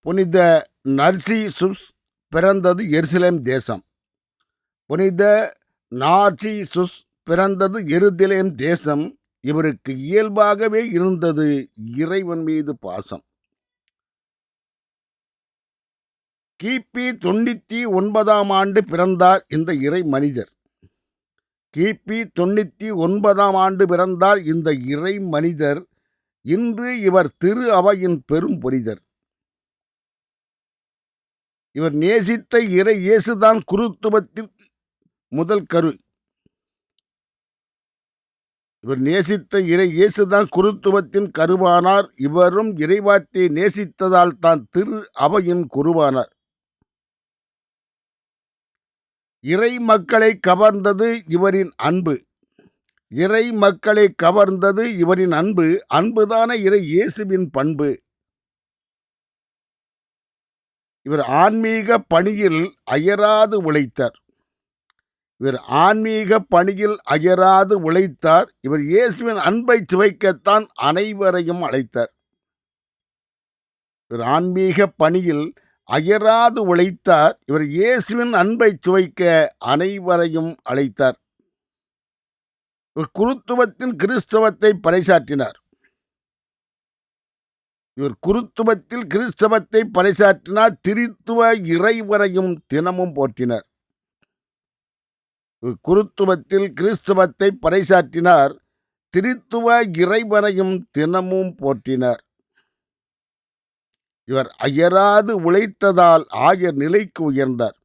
புனித நர்சிசுஸ் பிறந்தது எருசலேம் தேசம். புனித நார்சிசுஸ் பிறந்தது எருதலேம் தேசம். இவருக்கு இயல்பாகவே இருந்தது இறைவன் மீது பாசம். கிபி தொண்ணூத்தி ஒன்பதாம் ஆண்டு பிறந்தார் இந்த இறை மனிதர். கிபி தொண்ணூத்தி ஒன்பதாம் ஆண்டு பிறந்தார் இந்த இறை மனிதர். இன்று இவர் திரு அவையின் பெரும் புனிதர். இவர் நேசித்த இறை இயேசுதான் குருத்துவத்திற்கு முதல் கரு. இவர் நேசித்த இறை இயேசுதான் குருத்துவத்தின் கருவானார். இவரும் இறைவார்த்தையை நேசித்ததால் தான் திரு அவையின் குருவானார். இறை மக்களை கவர்ந்தது இவரின் அன்பு. இறை மக்களை கவர்ந்தது இவரின் அன்பு. அன்புதான இறை இயேசுவின் பண்பு. இவர் ஆன்மீக பணியில் அயராது உழைத்தார். இவர் ஆன்மீக பணியில் அயராது உழைத்தார். இவர் இயேசுவின் அன்பை சுவைக்கத்தான் அனைவரையும் அழைத்தார். இவர் ஆன்மீக பணியில் அயராது உழைத்தார். இவர் இயேசுவின் அன்பை சுவைக்க அனைவரையும் அழைத்தார். இவர் குருத்துவத்தின் கிறிஸ்தவத்தை பறைசாற்றினார். இவர் குருத்துவத்தில் கிறிஸ்தவத்தை பறைசாற்றினார் திரித்துவ இறைவரையும் தினமும் போற்றினார். இவர் குருத்துவத்தில் கிறிஸ்தவத்தை பறைசாற்றினார் திரித்துவ இறைவனையும் தினமும் போற்றினார். இவர் அயராது உழைத்ததால் ஆய நிலைக்கு உயர்ந்தார்.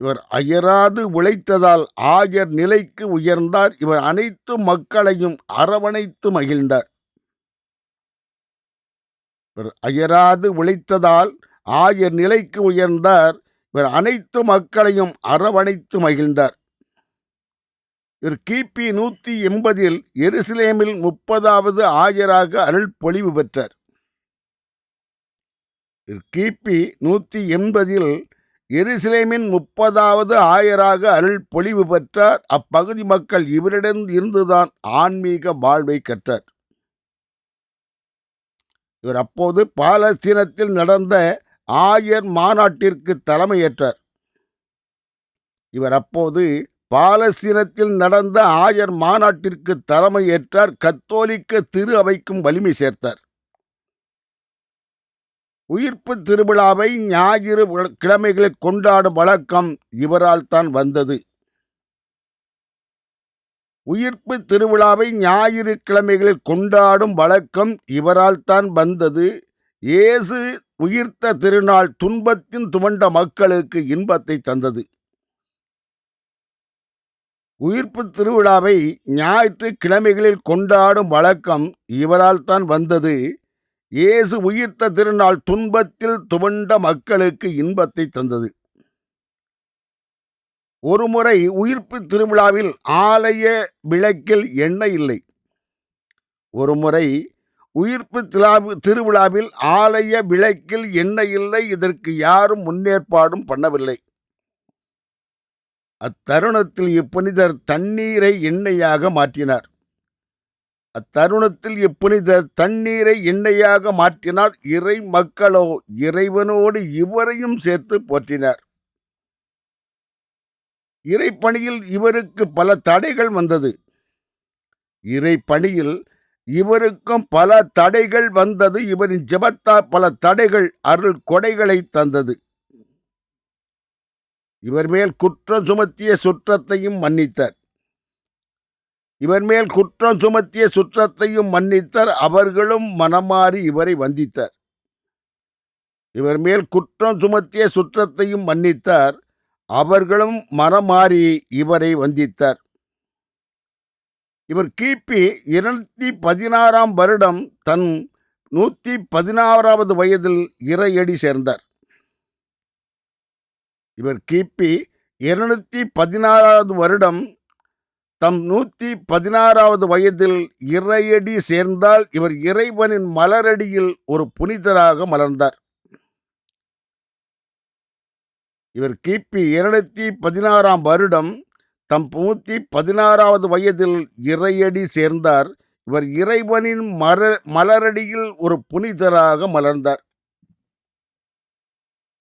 இவர் அயராது உழைத்ததால் ஆயர் நிலைக்கு உயர்ந்தார். இவர் அனைத்து மக்களையும் அரவணைத்து மகிழ்ந்தார். இவர் அயராது உழைத்ததால் ஆய நிலைக்கு உயர்ந்தார். இவர் அனைத்து மக்களையும் அரவணைத்து மகிழ்ந்தார். இவர் கிபி நூற்றி எண்பதில் எருசலேமில் முப்பதாவது ஆயராக அருள் பொழிவு பெற்றார். இவர் கிபி நூற்றி எண்பதில் எருசலேமின் முப்பதாவது ஆயராக அருள் பொழிவு பெற்றார். அப்பகுதி மக்கள் இவரிடம் இருந்துதான் ஆன்மீக வாழ்வை கற்றார். இவர் அப்போது பாலஸ்தீனத்தில் நடந்த ஆயர் மாநாட்டிற்கு தலைமையேற்றார். இவர் அப்போது பாலஸ்தீனத்தில் நடந்த ஆயர் மாநாட்டிற்கு தலைமையேற்றார். கத்தோலிக்க திரு அவைக்கும் வலிமை சேர்த்தார். உயிர்ப்பு திருவிழாவை ஞாயிறு கிழமைகளில் கொண்டாடும் வழக்கம் இவரால் தான் வந்தது. உயிர்ப்பு திருவிழாவை ஞாயிறு கிழமைகளில் கொண்டாடும் வழக்கம் இவரால் தான் வந்தது. இயேசு உயிர்த்த திருநாள் துன்பத்தின் துவண்ட மக்களுக்கு இன்பத்தை தந்தது. உயிர்ப்பு திருவிழாவை ஞாயிற்று கிழமைகளில் கொண்டாடும் வழக்கம் இவரால் தான் வந்தது. இயேசு உயிர்த்த திருநாள் துன்பத்தில் துவண்ட மக்களுக்கு இன்பத்தை தந்தது. ஒருமுறை உயிர்ப்பு திருவிழாவில் ஆலய விளக்கில் எண்ணெய் இல்லை. ஒருமுறை உயிர்ப்பு திருவிழாவில் ஆலய விளக்கில் எண்ணெய் இல்லை இதற்கு யாரும் முன்னேற்பாடும் பண்ணவில்லை. அத்தருணத்தில் இப்புனிதர் தண்ணீரை எண்ணெயாக மாற்றினார். அத்தருணத்தில் இப்புனிதர் தண்ணீரை எண்ணெயாக மாற்றினார். இறை மக்களோ இறைவனோடு இவரையும் சேர்த்து போற்றினார். இறைப்பணியில் இவருக்கு பல தடைகள் வந்தது. இறைப்பணியில் இவருக்கும் பல தடைகள் வந்தது. இவரின் ஜெபத்தா பல தடைகள் அருள் கொடைகளை தந்தது. இவர் மேல் குற்றம் சுமத்திய சுற்றத்தையும் மன்னித்தார். இவர் மேல் குற்றம் சுமத்திய சுற்றத்தையும் மன்னித்தார். அவர்களும் மனமாறி இவரை வந்தித்தார். இவர் மேல் குற்றம் சுமத்திய சுற்றத்தையும் மன்னித்தார். அவர்களும் மரமாறி இவரை வந்தித்தார். இவர் கிபி இருநூத்தி பதினாறாம் வருடம் தன் நூற்றி பதினாறாவது வயதில் இறையடி சேர்ந்தார். இவர் கிபி இருநூத்தி பதினாறாவது வருடம் தம் நூற்றி பதினாறாவது வயதில் இறையடி சேர்ந்தால் இவர் இறைவனின் மலரடியில் ஒரு புனிதராக மலர்ந்தார். இவர் கிபி இருநூத்தி பதினாறாம் வருடம் தம் மூத்தி பதினாறாவது வயதில் இறையடி சேர்ந்தார். இவர் இறைவனின் மர மலரடியில் ஒரு புனிதராக மலர்ந்தார்.